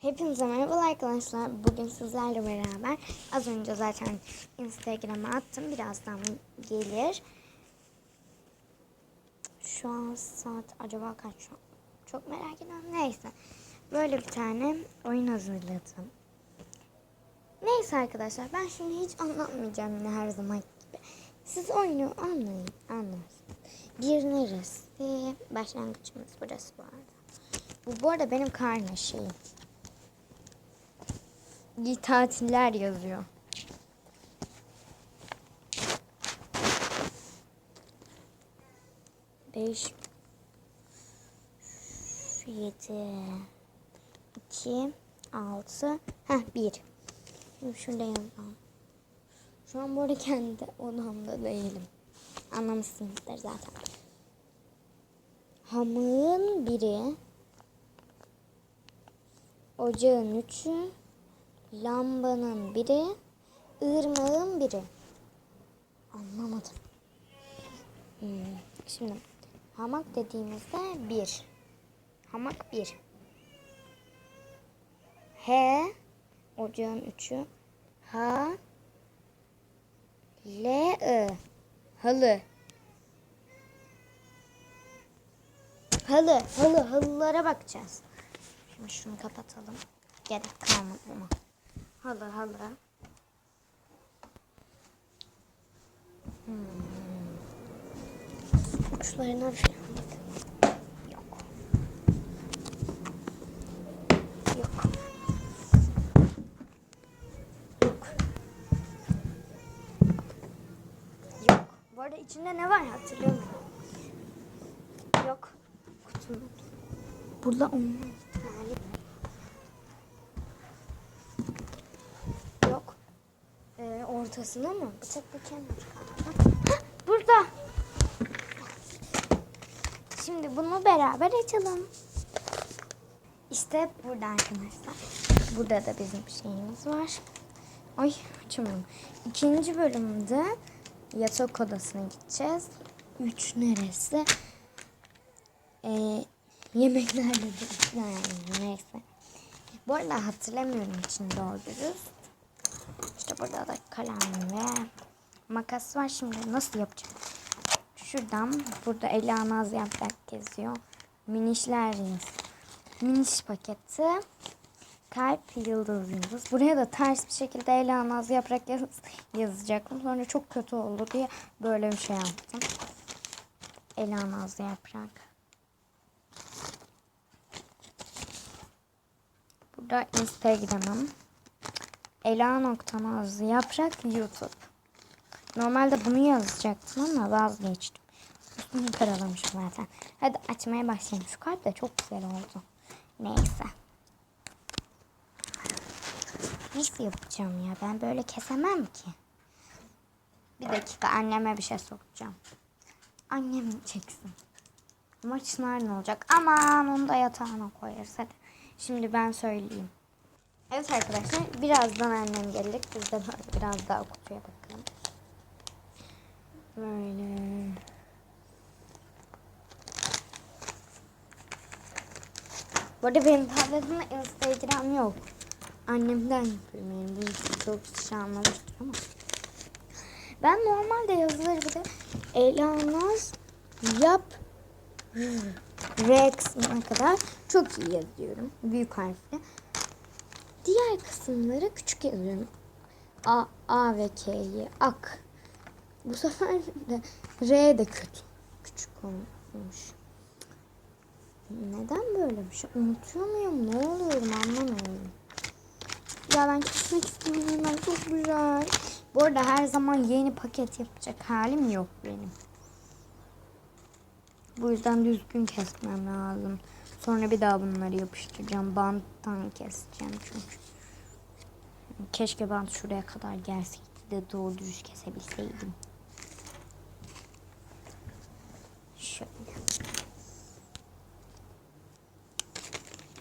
Hepinize merhaba arkadaşlar. Bugün sizlerle beraber az önce zaten Instagram'a attım. Birazdan gelir. Şu an saat acaba kaç? Çok merak ediyorum. Neyse. Böyle bir tane oyun hazırladım. Neyse arkadaşlar ben şimdi hiç anlatmayacağım yine her zaman gibi. Siz oyunu anlayın. Anlarsınız. Bir neresi? Başlangıcımız burası bu arada. Bu bu arada benim karne şeyim. İyi tatiller yazıyor. Beş, yedi, iki, altı, heh bir. Şimdi şurada yazalım. Şu an arada kendi odamda değilim. Anlamışsınızdır zaten. Hamığın biri, ocağın üçü, lambanın biri, ırmağın biri. Anlamadım. Hmm, Şimdi hamak dediğimizde bir. Hamak bir. H ocağın üçü. H L I halı. Halı, halı, halılara bakacağız. Şimdi şunu kapatalım. Gerek kalmadı ama. Halı, halı. Hmm. Uçlarına falan bak. Yok. Yok. Yok. Yok. Bu arada içinde ne var hatırlamıyorum. Yok. Kutu. Burada olmaz. Ortasına mı? Bıçak. Hah, Burada. Şimdi bunu beraber açalım. İşte burada arkadaşlar. Burada da bizim şeyimiz var. Ay açamıyorum. İkinci bölümde yatak odasına gideceğiz. Üç neresi? Ee, yemeklerde de yani neyse. Bu arada hatırlamıyorum için doğru dürüst. Burada da kalem ve makas var. Şimdi nasıl yapacağım? Şuradan burada Ela Naz yaprak geziyor. Minişler yaz. Miniş paketi. Kalp yıldız yıldız. Buraya da ters bir şekilde Ela Naz yaprak yaz, yazacaktım. Sonra çok kötü oldu diye böyle bir şey yaptım. Ela Naz yaprak. Burada Instagram'ım. Ela.naz yaprak YouTube. Normalde bunu yazacaktım ama vazgeçtim. Üstünü karalamışım zaten. Hadi açmaya başlayalım. Şu kart da çok güzel oldu. Neyse. Nasıl yapacağım ya? Ben böyle kesemem ki. Bir dakika anneme bir şey sokacağım. Annem çeksin. Ama Çınar ne olacak? Aman onu da yatağına koyarız. Hadi. Şimdi ben söyleyeyim. Evet arkadaşlar birazdan annem gelecek. Biz de biraz daha kutuya bakalım. Böyle. Bu arada benim tabletimde Instagram yok. Annemden yapıyorum yani. Bu çok kişi anlamıştır ama. Ben normalde yazıları bir de Elanaz yap R kısmına kadar çok iyi yazıyorum. Büyük harfle. Diğer kısımları küçük yazıyorum. A, A ve K'yi ak. Bu sefer de R de kötü. Küçük olmuş. Neden böyle bir şey? Unutuyor muyum? Ne oluyorum anlamıyorum. Ya ben kesmek istemiyorum. Ben çok güzel. Bu arada her zaman yeni paket yapacak halim yok benim. Bu yüzden düzgün kesmem lazım. Sonra bir daha bunları yapıştıracağım. Banttan keseceğim çünkü. Keşke bant şuraya kadar gelseydi de doğru düz kesebilseydim. Şöyle.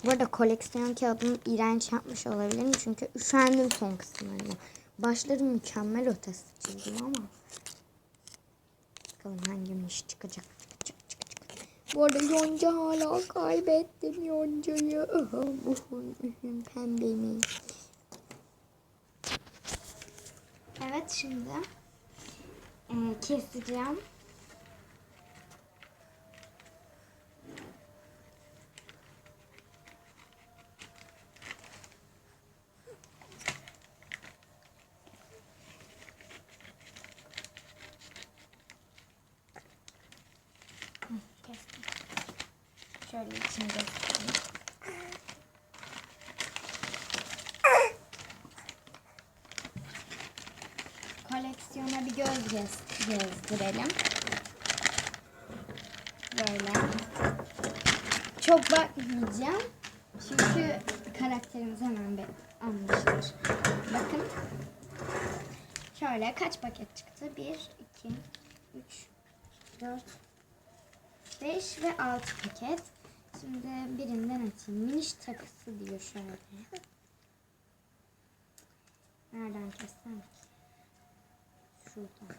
Bu arada koleksiyon kağıdını iğrenç yapmış olabilirim. Çünkü üşendim son kısımlarına. Başları mükemmel ötesi çizdim ama. Bakalım hangimiz çıkacak. Bu arada yonca hala kaybettim yoncayı. Pembemi. Evet şimdi e, keseceğim. Hı, Kestim. Şöyle içini. Koleksiyona bir göz gez, gezdirelim. Böyle. Çok bakmayacağım. Çünkü karakterimiz hemen bir anlaşılır. Bakın. Şöyle kaç paket çıktı? 1, 2, 3, 4, 5 ve 6 paket. Şimdi birinden açayım. Miniş takısı diyor şöyle. Nereden kessem ki? Şuradan.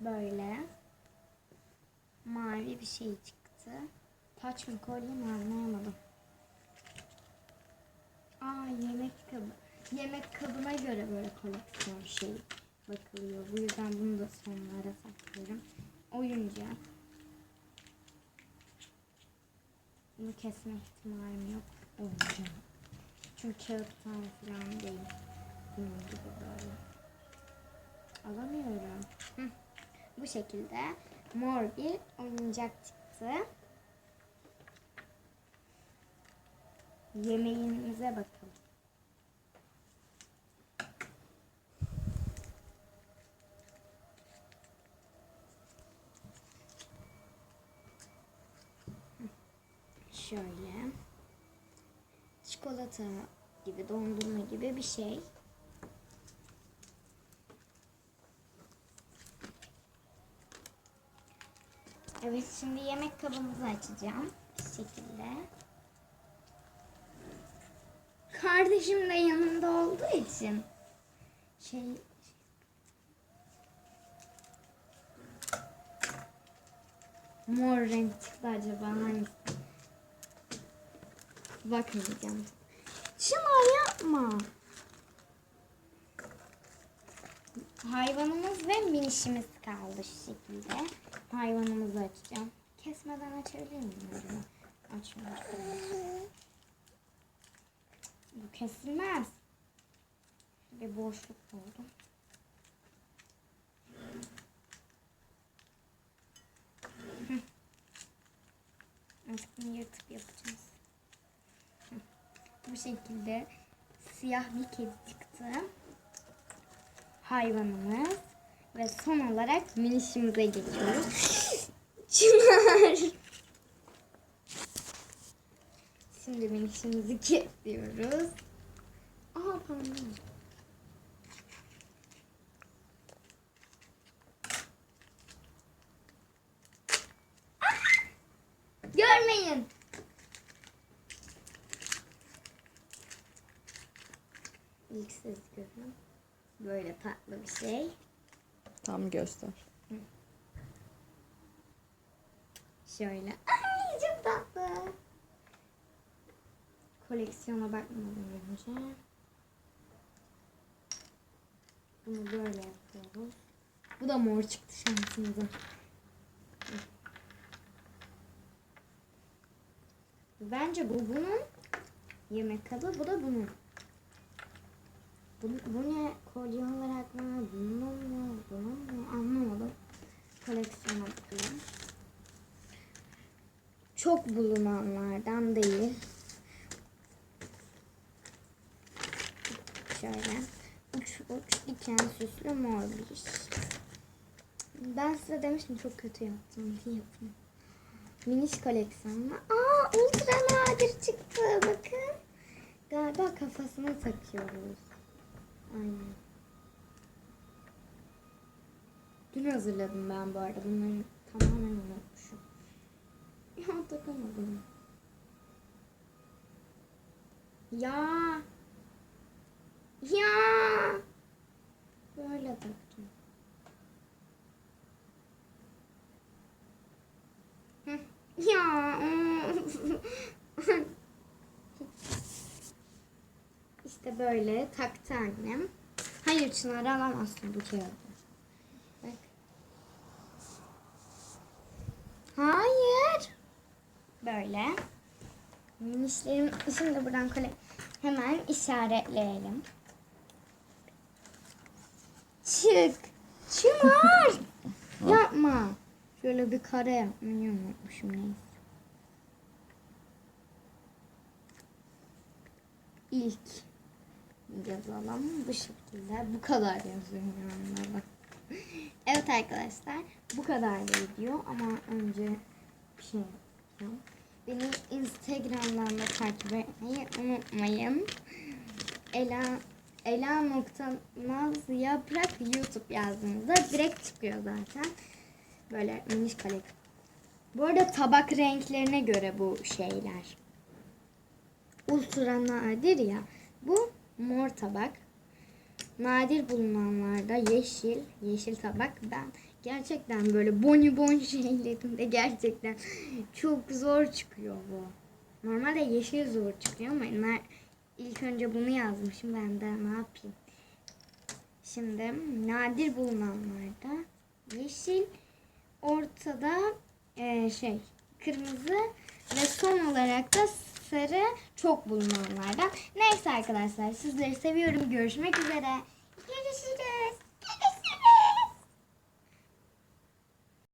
Böyle. Mavi bir şey çıktı. Taç mı kolye mi anlayamadım. Aa yemek kabı. Yemek kabına göre böyle koleksiyon şey bakılıyor. Bu yüzden bunu da sonlara saklıyorum. Oyuncak. Bunu kesme ihtimalim yok. Oyuncak. Çünkü kağıttan falan değil. Bunun gibi böyle. Alamıyorum. Bu şekilde mor bir oyuncak çıktı. Yemeğimize bakalım. Şöyle. Çikolata gibi, dondurma gibi bir şey. Evet şimdi yemek kabımızı açacağım. Bir şekilde. Kardeşim de yanımda olduğu için şey mor renk çıktı acaba hangisi? Bakmayacağım. Çınar yapma. Hayvanımız ve minişimiz kaldı şu şekilde. Hayvanımızı açacağım. Kesmeden açabilir miyim? Açmıyorum. Bu kesilmez. Bir boşluk oldu. Bunu yırtıp yapacağız. Bu şekilde siyah bir kedi çıktı. Hayvanımız. Ve son olarak minişimize geçiyoruz. Çınar. Şimdi minişimizi kesiyoruz. Aha pardon. Ah! Görmeyin. İlk ses görün. Böyle tatlı bir şey. Tam göster. Şöyle. Ay çok tatlı. Koleksiyona bakmadan önce. Bunu böyle yapıyoruz. Bu da mor çıktı şansımıza. Bence bu bunun yemek kabı, bu da bunun. Bu, bu ne kolye olarak mı, bunun mu, bunun mu anlamadım. Koleksiyona bakıyorum. Çok bulunanlardan değil. Şöyle uç uç diken süslü mor bir iş. Ben size demiştim çok kötü yaptım. İyi yapın. Miniş koleksiyonuna. Aa ultra nadir çıktı bakın. Galiba kafasına takıyoruz. Aynen. Dün hazırladım ben bu arada. Bunları tamamen unutmuşum. Ya takamadım. Ya. Ya. Böyle taktım. Ya. işte böyle taktı annem. Hayır Çınar alamazsın bu kağıdı. Bak. Hayır. Böyle. Minişlerim şimdi buradan kale hemen işaretleyelim. Çık. Çınar. Yapma. Şöyle bir kare yapmayı unutmuşum neyse. İlk yazalım bu şekilde. Bu kadar yazıyorum bak. Evet arkadaşlar bu kadar video ama önce bir şey yapacağım. Beni Instagram'dan da takip etmeyi unutmayın. Ela Ela Naz yaprak YouTube yazdığınızda direkt çıkıyor zaten. Böyle miniş kalem. Bu arada tabak renklerine göre bu şeyler. Ultra nadir ya. Bu mor tabak. Nadir bulunanlarda yeşil, yeşil tabak. Ben gerçekten böyle bonibon şeylerinde gerçekten çok zor çıkıyor bu. Normalde yeşil zor çıkıyor ama ilk önce bunu yazmışım ben de ne yapayım. Şimdi nadir bulunanlarda yeşil, ortada eee, şey kırmızı ve son olarak da sarı çok bulunanlardan. Neyse arkadaşlar sizleri seviyorum. Görüşmek üzere. Görüşürüz.